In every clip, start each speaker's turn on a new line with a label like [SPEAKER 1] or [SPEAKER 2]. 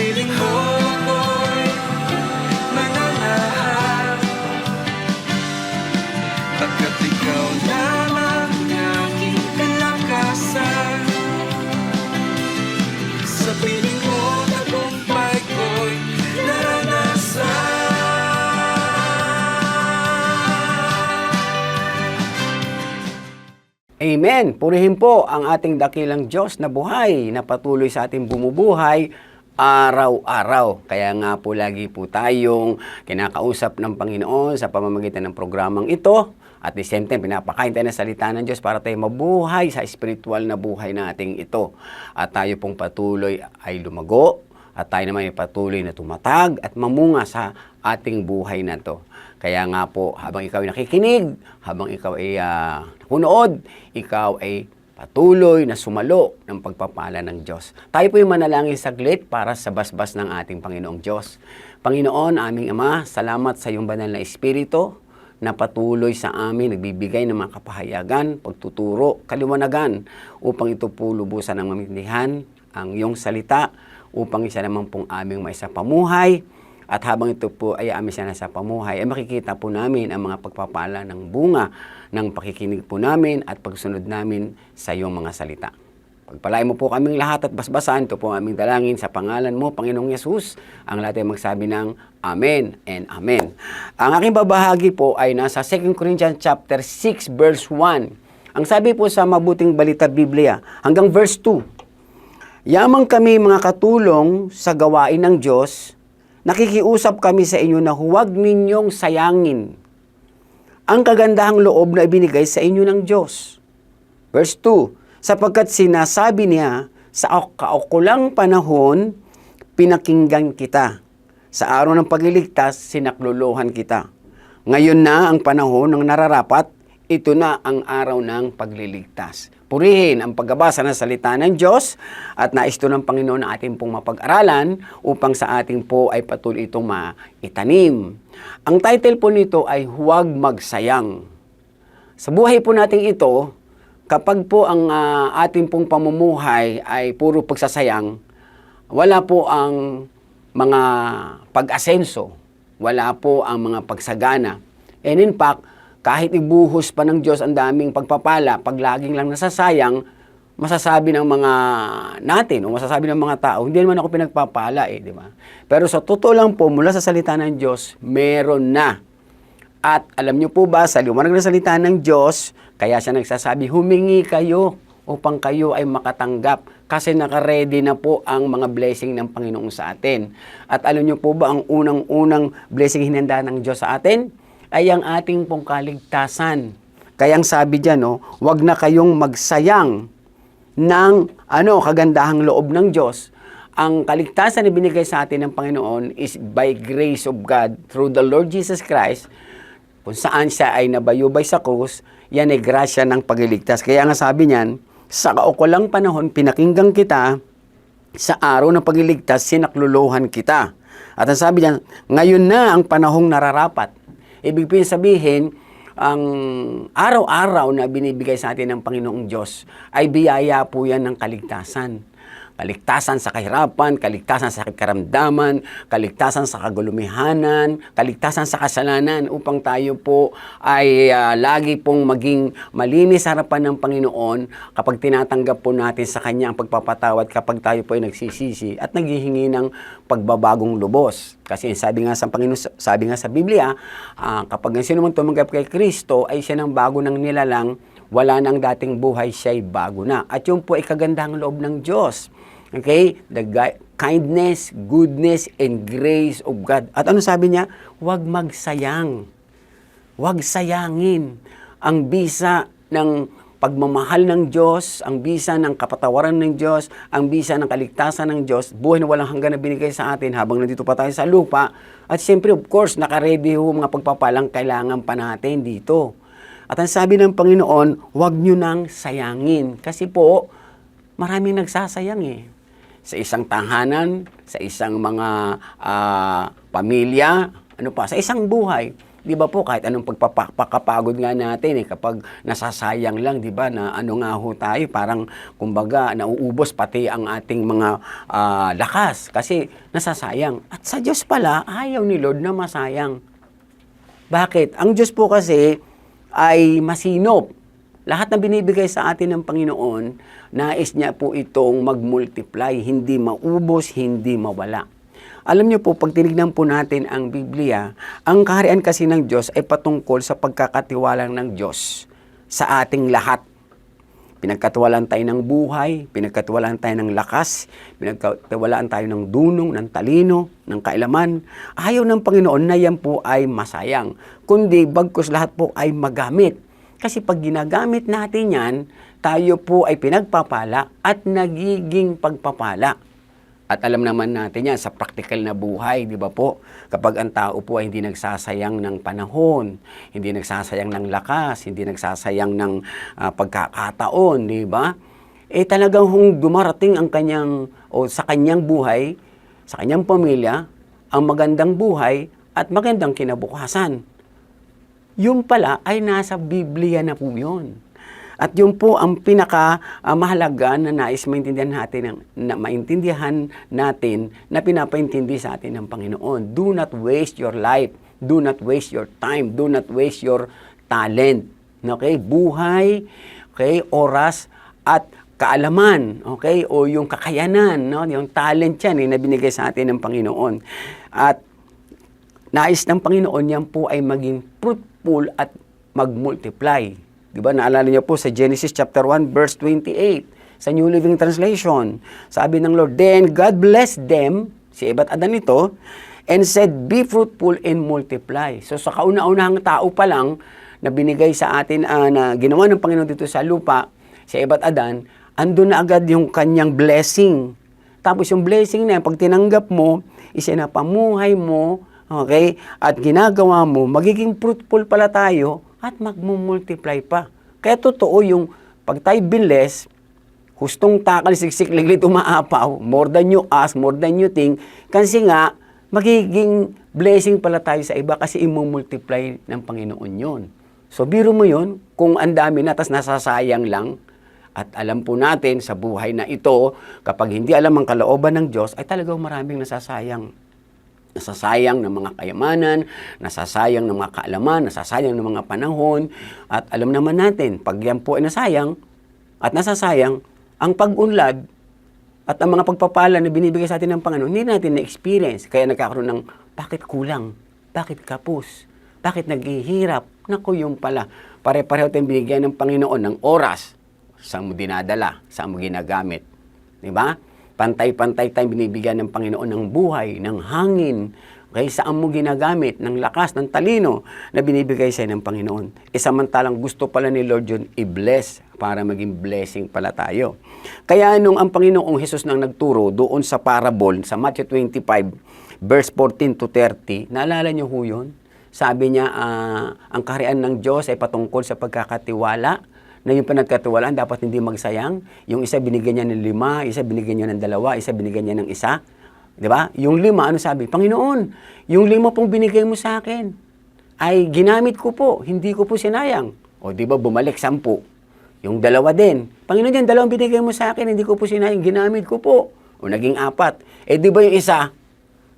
[SPEAKER 1] piling mo ako'y mananahan Pagkat ikaw lamang ang aking kalakasan. Sa piling mo tagumpay ko'y naranasan.
[SPEAKER 2] Amen. Purihin po ang ating dakilang Diyos na buhay na patuloy sa ating bumubuhay araw-araw. Kaya nga po lagi po tayong kinakausap ng Panginoon sa pamamagitan ng programang ito. At the same time, pinapakain tayo ng salita ng Diyos para tayo mabuhay sa spiritual na buhay nating ito. At tayo pong patuloy ay lumago at tayo naman ay patuloy na tumatag at mamunga sa ating buhay na to. Kaya nga po, habang ikaw ay nakikinig, habang ikaw ay uh, nakunood, ikaw ay patuloy na sumalo ng pagpapala ng Diyos. Tayo po yung manalangin saglit para sa basbas ng ating Panginoong Diyos. Panginoon, aming Ama, salamat sa iyong banal na Espiritu na patuloy sa amin nagbibigay ng mga kapahayagan, pagtuturo, kaliwanagan upang ito po lubusan ng mamintihan ang iyong salita upang isa naman pong aming sa pamuhay at habang ito po ay amin siya nasa pamuhay, ay makikita po namin ang mga pagpapala ng bunga ng pakikinig po namin at pagsunod namin sa iyong mga salita. Pagpalain mo po kaming lahat at basbasan, ito po ang aming dalangin sa pangalan mo, Panginoong Yesus. Ang lahat ay magsabi ng Amen and Amen. Ang aking babahagi po ay nasa 2 Corinthians chapter 6 verse 1. Ang sabi po sa Mabuting Balita Biblia hanggang verse 2. Yamang kami mga katulong sa gawain ng Diyos, nakikiusap kami sa inyo na huwag ninyong sayangin ang kagandahang loob na ibinigay sa inyo ng Diyos. Verse 2, sapagkat sinasabi niya, sa kaukulang panahon, pinakinggan kita. Sa araw ng pagliligtas, sinakluluhan kita. Ngayon na ang panahon ng nararapat, ito na ang araw ng pagliligtas. Purihin ang pagbabasa ng salita ng Diyos at nais ito ng Panginoon na ating pong mapag-aralan upang sa ating po ay patuloy itong maitanim. Ang title po nito ay Huwag Magsayang. Sa buhay po nating ito, kapag po ang uh, ating pong pamumuhay ay puro pagsasayang, wala po ang mga pag-asenso, wala po ang mga pagsagana. And in fact, kahit ibuhos pa ng Diyos ang daming pagpapala, pag laging lang nasasayang, masasabi ng mga natin o masasabi ng mga tao, hindi naman ako pinagpapala eh, di ba? Pero sa totoo lang po, mula sa salita ng Diyos, meron na. At alam niyo po ba, sa liwanag ng salita ng Diyos, kaya siya nagsasabi, humingi kayo upang kayo ay makatanggap kasi nakaredy na po ang mga blessing ng Panginoon sa atin. At alam niyo po ba ang unang-unang blessing hinanda ng Diyos sa atin? Ay ang ating pong kaligtasan. Kaya ang sabi diyan, no, wag na kayong magsayang ng ano, kagandahang loob ng Diyos. Ang kaligtasan na binigay sa atin ng Panginoon is by grace of God through the Lord Jesus Christ. Kung saan siya ay nabayubay sa krus, yan ay grasya ng pagliligtas. Kaya nga sabi niyan, sa kaukulang panahon, pinakinggan kita, sa araw ng pagliligtas, sinakluluhan kita. At ang sabi niya, ngayon na ang panahong nararapat. Ibig sabihin, ang araw-araw na binibigay sa atin ng Panginoong Diyos ay biyaya po yan ng kaligtasan. Kaligtasan sa kahirapan, kaligtasan sa karamdaman, kaligtasan sa kagulumihanan, kaligtasan sa kasalanan upang tayo po ay uh, lagi pong maging malinis harapan ng Panginoon kapag tinatanggap po natin sa Kanya ang pagpapatawad kapag tayo po ay nagsisisi at naghihingi ng pagbabagong lubos. Kasi sabi nga sa Panginoon, sabi nga sa Biblia, uh, kapag ang sino man tumanggap kay Kristo ay siya ng bago ng nilalang, wala nang dating buhay, siya'y bago na. At yun po ay kagandahang loob ng Diyos. Okay? The kindness, goodness, and grace of God. At ano sabi niya? Huwag magsayang. Huwag sayangin ang bisa ng pagmamahal ng Diyos, ang bisa ng kapatawaran ng Diyos, ang bisa ng kaligtasan ng Diyos, buhay na walang hanggan na binigay sa atin habang nandito pa tayo sa lupa. At siyempre, of course, nakaredy ho mga pagpapalang kailangan pa natin dito. At ang sabi ng Panginoon, huwag nyo nang sayangin. Kasi po, maraming nagsasayang eh sa isang tahanan, sa isang mga uh, pamilya, ano pa, sa isang buhay. Di ba po, kahit anong pagpapakapagod nga natin, eh, kapag nasasayang lang, di ba, na ano nga ho tayo, parang, kumbaga, nauubos pati ang ating mga ah, lakas kasi nasasayang. At sa Diyos pala, ayaw ni Lord na masayang. Bakit? Ang Diyos po kasi ay masinop. Lahat na binibigay sa atin ng Panginoon, nais niya po itong mag-multiply, hindi maubos, hindi mawala. Alam niyo po, pag tinignan po natin ang Biblia, ang kaharian kasi ng Diyos ay patungkol sa pagkakatiwalang ng Diyos sa ating lahat. Pinagkatiwalaan tayo ng buhay, pinagkatiwalaan tayo ng lakas, pinagkatiwalaan tayo ng dunong, ng talino, ng kailaman. Ayaw ng Panginoon na yan po ay masayang, kundi bagkus lahat po ay magamit. Kasi pag ginagamit natin yan, tayo po ay pinagpapala at nagiging pagpapala. At alam naman natin yan sa practical na buhay, di ba po? Kapag ang tao po ay hindi nagsasayang ng panahon, hindi nagsasayang ng lakas, hindi nagsasayang ng ah, pagkakataon, di ba? Eh talagang kung dumarating ang kanyang, o sa kanyang buhay, sa kanyang pamilya, ang magandang buhay at magandang kinabukasan. Yung pala ay nasa Biblia na po yun. At yun po ang pinaka ah, mahalaga na nais maintindihan natin, ng- na maintindihan natin na pinapaintindi sa atin ng Panginoon. Do not waste your life. Do not waste your time. Do not waste your talent. Okay? Buhay, okay? Oras at kaalaman, okay? O yung kakayanan, no? Yung talent yan eh, na binigay sa atin ng Panginoon. At nais ng Panginoon yan po ay maging fruitful at mag-multiply. Di ba? Naalala niyo po sa Genesis chapter 1 verse 28 sa New Living Translation. Sabi ng Lord, Then God blessed them, si Eva at Adan ito, and said, Be fruitful and multiply. So sa kauna-unahang tao pa lang na binigay sa atin, ah, na ginawa ng Panginoon dito sa lupa, si Eva at Adan, andun na agad yung kanyang blessing. Tapos yung blessing na yan, pag tinanggap mo, isinapamuhay mo, okay, at ginagawa mo, magiging fruitful pala tayo at magmumultiply pa. Kaya totoo yung pag tayo bless, hustong takal, siksik, liglit, umaapaw, more than you ask, more than you think, kasi nga, magiging blessing pala tayo sa iba kasi imumultiply ng Panginoon yon. So, biro mo yon kung ang dami na, tas nasasayang lang, at alam po natin sa buhay na ito, kapag hindi alam ang kalooban ng Diyos, ay talagang maraming nasasayang. Nasasayang ng mga kayamanan, nasasayang ng mga kaalaman, nasasayang ng mga panahon. At alam naman natin, pag yan po ay nasayang at nasasayang, ang pag-unlad at ang mga pagpapala na binibigay sa atin ng Panginoon, hindi natin na-experience. Kaya nagkakaroon ng, bakit kulang? Bakit kapos? Bakit naghihirap? Naku, yung pala. Pare-pareho tayong binigyan ng Panginoon ng oras. Saan mo dinadala? Saan mo ginagamit? Di ba? Pantay-pantay tayong binibigyan ng Panginoon ng buhay, ng hangin, Okay, saan mo ginagamit ng lakas, ng talino na binibigay sa ng Panginoon. E samantalang gusto pala ni Lord yun i-bless para maging blessing pala tayo. Kaya nung ang Panginoong Hesus nang nagturo doon sa parable sa Matthew 25 verse 14 to 30, naalala niyo ho yun? Sabi niya, ah, ang kaharian ng Diyos ay patungkol sa pagkakatiwala na yung pinagkatiwalaan dapat hindi magsayang. Yung isa binigyan niya ng lima, isa binigyan niya ng dalawa, isa binigyan niya ng isa. Di ba? Yung lima, ano sabi? Panginoon, yung lima pong binigay mo sa akin ay ginamit ko po, hindi ko po sinayang. O di ba bumalik sampu. Yung dalawa din. Panginoon yan, dalawang binigay mo sa akin, hindi ko po sinayang, ginamit ko po. O naging apat. Eh di ba yung isa?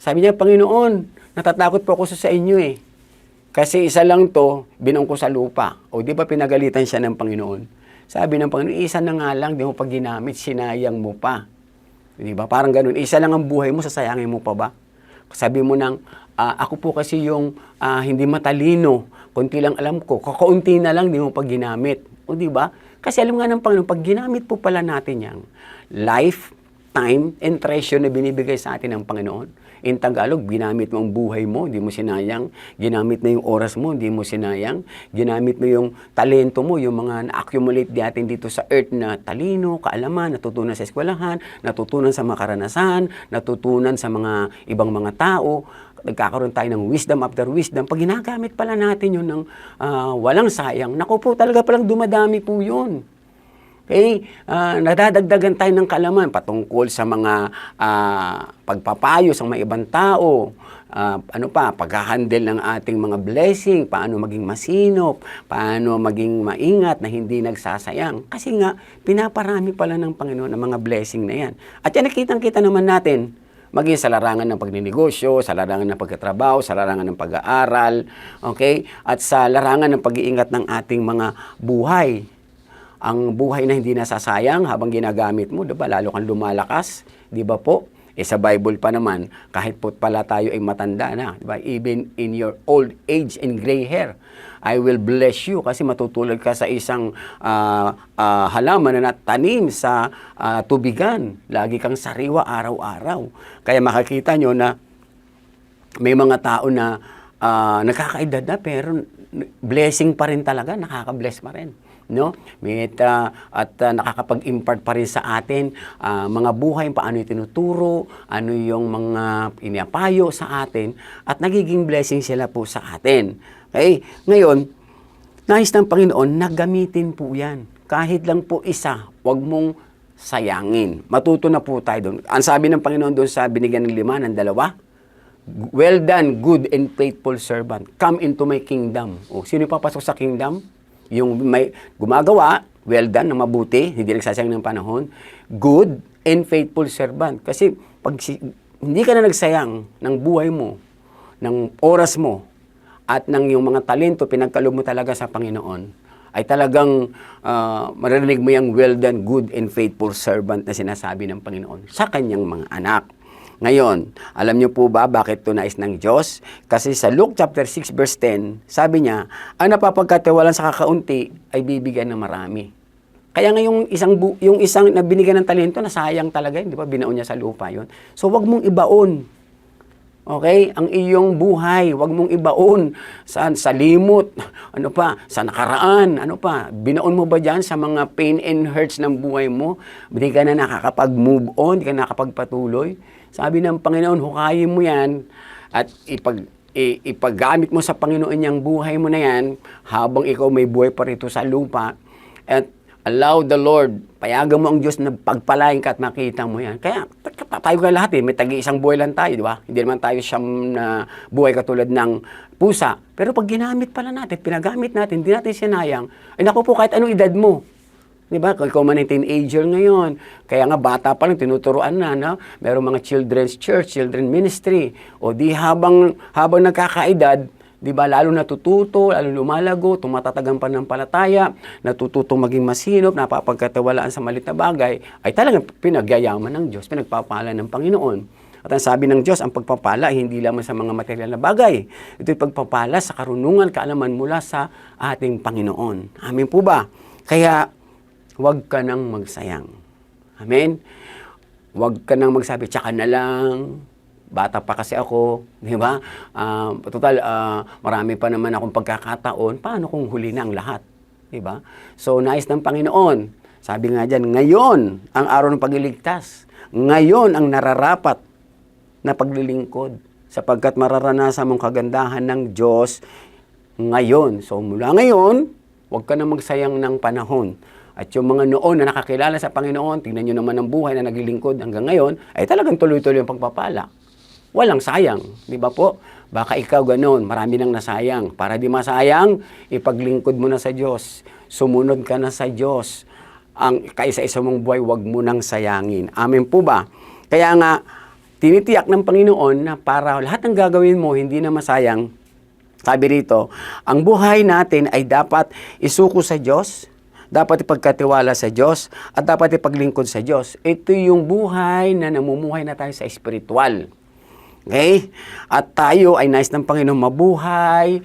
[SPEAKER 2] Sabi niya, Panginoon, natatakot po ako sa, inyo eh. Kasi isa lang to, binong ko sa lupa. O di ba pinagalitan siya ng Panginoon? Sabi ng Panginoon, isa na nga lang, di mo pag ginamit, sinayang mo pa. Di ba? Parang ganun. Isa lang ang buhay mo, sasayangin mo pa ba? Sabi mo nang, "Ah, ako po kasi yung ah, hindi matalino. Kunti lang alam ko. Kakaunti na lang, di mo pag ginamit. O di ba? Kasi alam nga ng Panginoon, pag ginamit po pala natin yang life, time, and treasure na binibigay sa atin ng Panginoon. In Tagalog, ginamit mo ang buhay mo, hindi mo sinayang. Ginamit mo yung oras mo, hindi mo sinayang. Ginamit mo yung talento mo, yung mga na-accumulate natin dito sa earth na talino, kaalaman, natutunan sa eskwelahan, natutunan sa mga karanasan, natutunan sa mga ibang mga tao. Nagkakaroon tayo ng wisdom after wisdom. Pag ginagamit pala natin yun ng ah, walang sayang, naku po, talaga palang dumadami po yun. Okay? Ah, nadadagdagan tayo ng kalaman patungkol sa mga ah, pagpapayo sa mga ibang tao. ah, ano pa, pag-handle ng ating mga blessing, paano maging masinop, paano maging maingat na hindi nagsasayang. Kasi nga, pinaparami pala ng Panginoon ang mga blessing na yan. At yan nakitang-kita naman natin, maging sa larangan ng pagninegosyo, sa larangan ng pagkatrabaho, sa larangan ng pag-aaral, okay? At sa larangan ng pag-iingat ng ating mga buhay. Ang buhay na hindi nasasayang habang ginagamit mo, 'di ba? Lalo kang lumalakas, 'di ba po? Eh sa Bible pa naman, kahit po pala tayo ay matanda na, 'di ba? Even in your old age and gray hair, I will bless you kasi matutulad ka sa isang ah, ah, halaman na natanim sa ah, tubigan. Lagi kang sariwa araw-araw. Kaya makakita nyo na may mga tao na ah, nakakaedad na pero blessing pa rin talaga, nakaka-bless pa rin. No? May, ah, at ah, nakakapag-impart pa rin sa atin ah, mga buhay, paano yung tinuturo, ano yung mga iniapayo sa atin, at nagiging blessing sila po sa atin. Okay? Ngayon, nais ng Panginoon na gamitin po yan. Kahit lang po isa, wag mong sayangin. Matuto na po tayo doon. Ang sabi ng Panginoon doon sa binigyan ng lima ng dalawa, Well done, good and faithful servant. Come into my kingdom. O, sino papasok sa kingdom? Yung may gumagawa, well done, na mabuti, hindi nagsasayang ng panahon. Good and faithful servant. Kasi pag hindi ka na nagsayang ng buhay mo, ng oras mo, at ng yung mga talento, pinagkalob mo talaga sa Panginoon, ay talagang ah, maririnig mo yung well done, good and faithful servant na sinasabi ng Panginoon sa kanyang mga anak. Ngayon, alam niyo po ba bakit ito nais ng Diyos? Kasi sa Luke chapter 6 verse 10, sabi niya, ang napapagkatiwalan sa kakaunti ay bibigyan ng marami. Kaya nga yung isang, yung isang na binigyan ng talento, nasayang talaga yun, di ba? Binaon niya sa lupa yun. So, wag mong ibaon. Okay? Ang iyong buhay, wag mong ibaon sa, sa limot, ano pa, sa nakaraan, ano pa. Binaon mo ba dyan sa mga pain and hurts ng buhay mo? Hindi ka na nakakapag-move on, hindi ka nakakapagpatuloy. Sabi ng Panginoon, hukayin mo yan at ipag, i- mo sa Panginoon yung buhay mo na yan habang ikaw may buhay pa rito sa lupa. At allow the Lord, payagan mo ang Diyos na pagpalain ka at makita mo yan. Kaya tayo ka lahat eh, may tagi isang buhay lang tayo, di ba? Hindi naman tayo siyam na buhay katulad ng pusa. Pero pag ginamit pala natin, pinagamit natin, hindi natin sinayang, ay naku po, kahit anong edad mo, Di ba? Kung ikaw man ay teenager ngayon, kaya nga bata pa lang, tinuturuan na, no? Merong mga children's church, children ministry. O di habang, habang nagkakaedad, di ba, lalo natututo, lalo lumalago, tumatatagang pananampalataya, natututo maging masinop, napapagkatawalaan sa malit na bagay, ay talagang pinagyayaman ng Diyos, pinagpapala ng Panginoon. At ang sabi ng Diyos, ang pagpapala ay hindi lamang sa mga material na bagay. Ito'y pagpapala sa karunungan, kaalaman mula sa ating Panginoon. Amin po ba? Kaya, huwag ka nang magsayang. Amen? Huwag ka nang magsabi, tsaka na lang, bata pa kasi ako, di ba? Ah, total, ah, marami pa naman akong pagkakataon, paano kung huli na ang lahat? Di ba? So, nais ng Panginoon, sabi nga dyan, ngayon ang araw ng pagliligtas. Ngayon ang nararapat na paglilingkod sapagkat mararanasan mong kagandahan ng Diyos ngayon. So mula ngayon, huwag ka na magsayang ng panahon. At yung mga noon na nakakilala sa Panginoon, tingnan nyo naman ang buhay na naglilingkod hanggang ngayon, ay talagang tuloy-tuloy ang pagpapala. Walang sayang, di ba po? Baka ikaw ganoon, marami nang nasayang. Para di masayang, ipaglingkod mo na sa Diyos. Sumunod ka na sa Diyos. Ang kaisa-isa mong buhay, wag mo nang sayangin. Amen po ba? Kaya nga, tinitiyak ng Panginoon na para lahat ng gagawin mo, hindi na masayang, sabi rito, ang buhay natin ay dapat isuko sa Diyos, dapat ipagkatiwala sa Diyos, at dapat ipaglingkod sa Diyos. Ito yung buhay na namumuhay na tayo sa espiritual. Okay? At tayo ay nais ng Panginoon mabuhay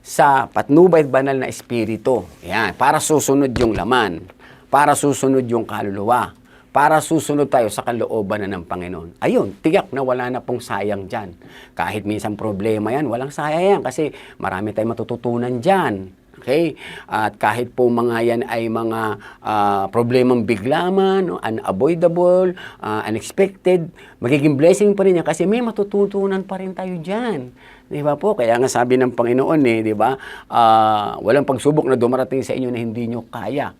[SPEAKER 2] sa patnubay at banal na espiritu. Yan, para susunod yung laman, para susunod yung kaluluwa, para susunod tayo sa kalooban na ng Panginoon. Ayun, tiyak na wala na pong sayang dyan. Kahit minsan problema yan, walang sayang yan kasi marami tayong matututunan dyan. Okay? At kahit po mga yan ay mga ah, problemang biglaman, no, unavoidable, ah, unexpected, magiging blessing pa rin yan kasi may matututunan pa rin tayo dyan. Di ba po? Kaya nga sabi ng Panginoon eh, di ba? Ah, walang pagsubok na dumarating sa inyo na hindi nyo kaya.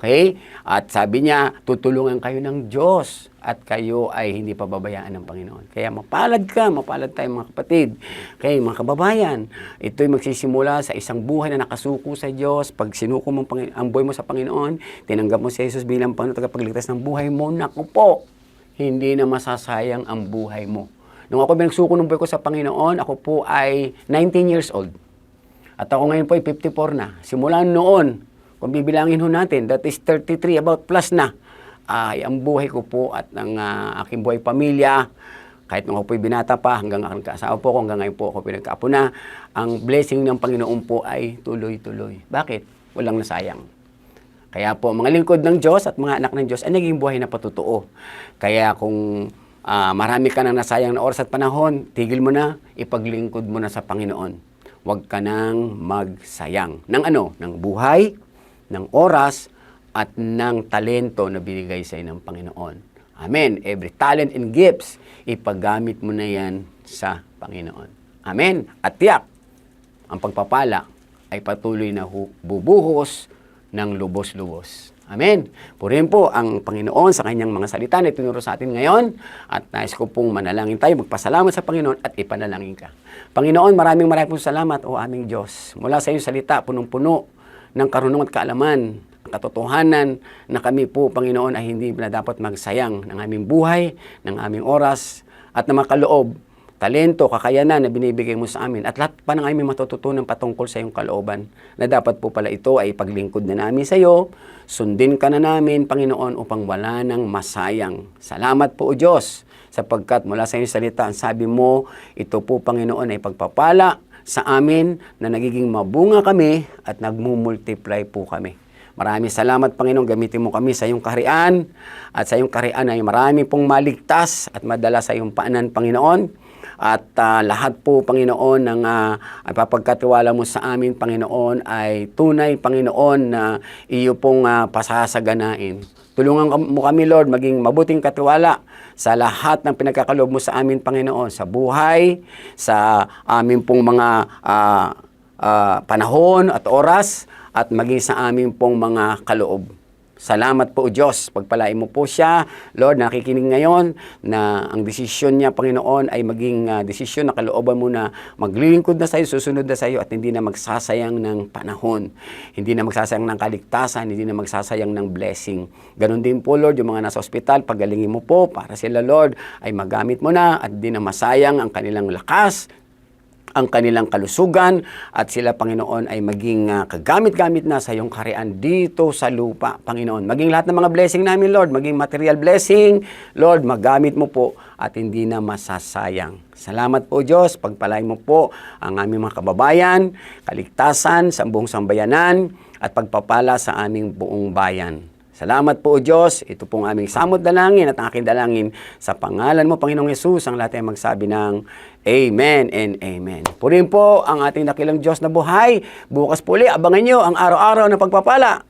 [SPEAKER 2] Okay? At sabi niya, tutulungan kayo ng Diyos at kayo ay hindi pababayaan ng Panginoon. Kaya mapalad ka, mapalad tayo mga kapatid. Okay, mga kababayan, ito'y magsisimula sa isang buhay na nakasuko sa Diyos. Pag sinuko mo ang buhay mo sa Panginoon, tinanggap mo si Jesus bilang Panginoon tagapagligtas ng buhay mo, naku po, hindi na masasayang ang buhay mo. Nung ako binagsuko ng buhay ko sa Panginoon, ako po ay 19 years old. At ako ngayon po ay 54 na. Simula noon, kung bibilangin ho natin, that is 33, about plus na. Ay, ang buhay ko po at ang ah, aking buhay pamilya, kahit nung ako po'y binata pa, hanggang ang kasawa po ko, hanggang ngayon po ako pinagkaapo na, ang blessing ng Panginoon po ay tuloy-tuloy. Bakit? Walang nasayang. Kaya po, mga lingkod ng Diyos at mga anak ng Diyos ay naging buhay na patutuo. Kaya kung ah, marami ka nang nasayang na oras at panahon, tigil mo na, ipaglingkod mo na sa Panginoon. Huwag ka nang magsayang. Ng ano? Ng buhay, ng oras, at ng talento na binigay sa ng Panginoon. Amen. Every talent and gifts, ipagamit mo na yan sa Panginoon. Amen. At tiyak, ang pagpapala ay patuloy na bubuhos ng lubos-lubos. Amen. Purihin po ang Panginoon sa kanyang mga salita na itinuro sa atin ngayon. At nais ko pong manalangin tayo, magpasalamat sa Panginoon at ipanalangin ka. Panginoon, maraming maraming salamat o aming Diyos. Mula sa iyong salita, punong-puno ng karunungan at kaalaman, katotohanan na kami po, Panginoon, ay hindi na dapat magsayang ng aming buhay, ng aming oras, at na makaloob talento, kakayanan na binibigay mo sa amin at lahat pa ng aming matututunan patungkol sa iyong kalooban na dapat po pala ito ay paglingkod na namin sa iyo, sundin ka na namin, Panginoon, upang wala nang masayang. Salamat po, O Diyos, sapagkat mula sa iyong salita, ang sabi mo, ito po, Panginoon, ay pagpapala sa amin na nagiging mabunga kami at nagmumultiply po kami. Maraming salamat, Panginoon. Gamitin mo kami sa iyong kaharian at sa iyong kaharian ay marami pong maligtas at madala sa iyong paanan, Panginoon. At ah, lahat po, Panginoon, ng uh, papagkatiwala mo sa amin, Panginoon, ay tunay, Panginoon, na iyo pong ah, pasasaganain. Tulungan mo kami, Lord, maging mabuting katiwala sa lahat ng pinagkakaloob mo sa amin, Panginoon, sa buhay, sa amin pong mga ah, ah, panahon at oras, at maging sa amin pong mga kaloob. Salamat po, Diyos. Pagpalain mo po siya. Lord, nakikinig ngayon na ang desisyon niya, Panginoon, ay maging ah, desisyon na kalooban mo na maglilingkod na sa iyo, susunod na sa iyo, at hindi na magsasayang ng panahon. Hindi na magsasayang ng kaligtasan, hindi na magsasayang ng blessing. Ganon din po, Lord, yung mga nasa ospital, pagalingin mo po para sila, Lord, ay magamit mo na at hindi na masayang ang kanilang lakas, ang kanilang kalusugan at sila Panginoon ay maging ah, kagamit-gamit na sa iyong karian dito sa lupa, Panginoon. Maging lahat ng mga blessing namin, Lord, maging material blessing, Lord, magamit mo po at hindi na masasayang. Salamat po Diyos, pagpalain mo po ang aming mga kababayan, kaligtasan sa buong sambayanan at pagpapala sa aming buong bayan. Salamat po, O Diyos. Ito pong aming samot dalangin at aking dalangin sa pangalan mo, Panginoong Yesus, ang lahat ay magsabi ng Amen and Amen. Purihin po ang ating nakilang Diyos na buhay. Bukas po ulit, abangan nyo ang araw-araw na pagpapala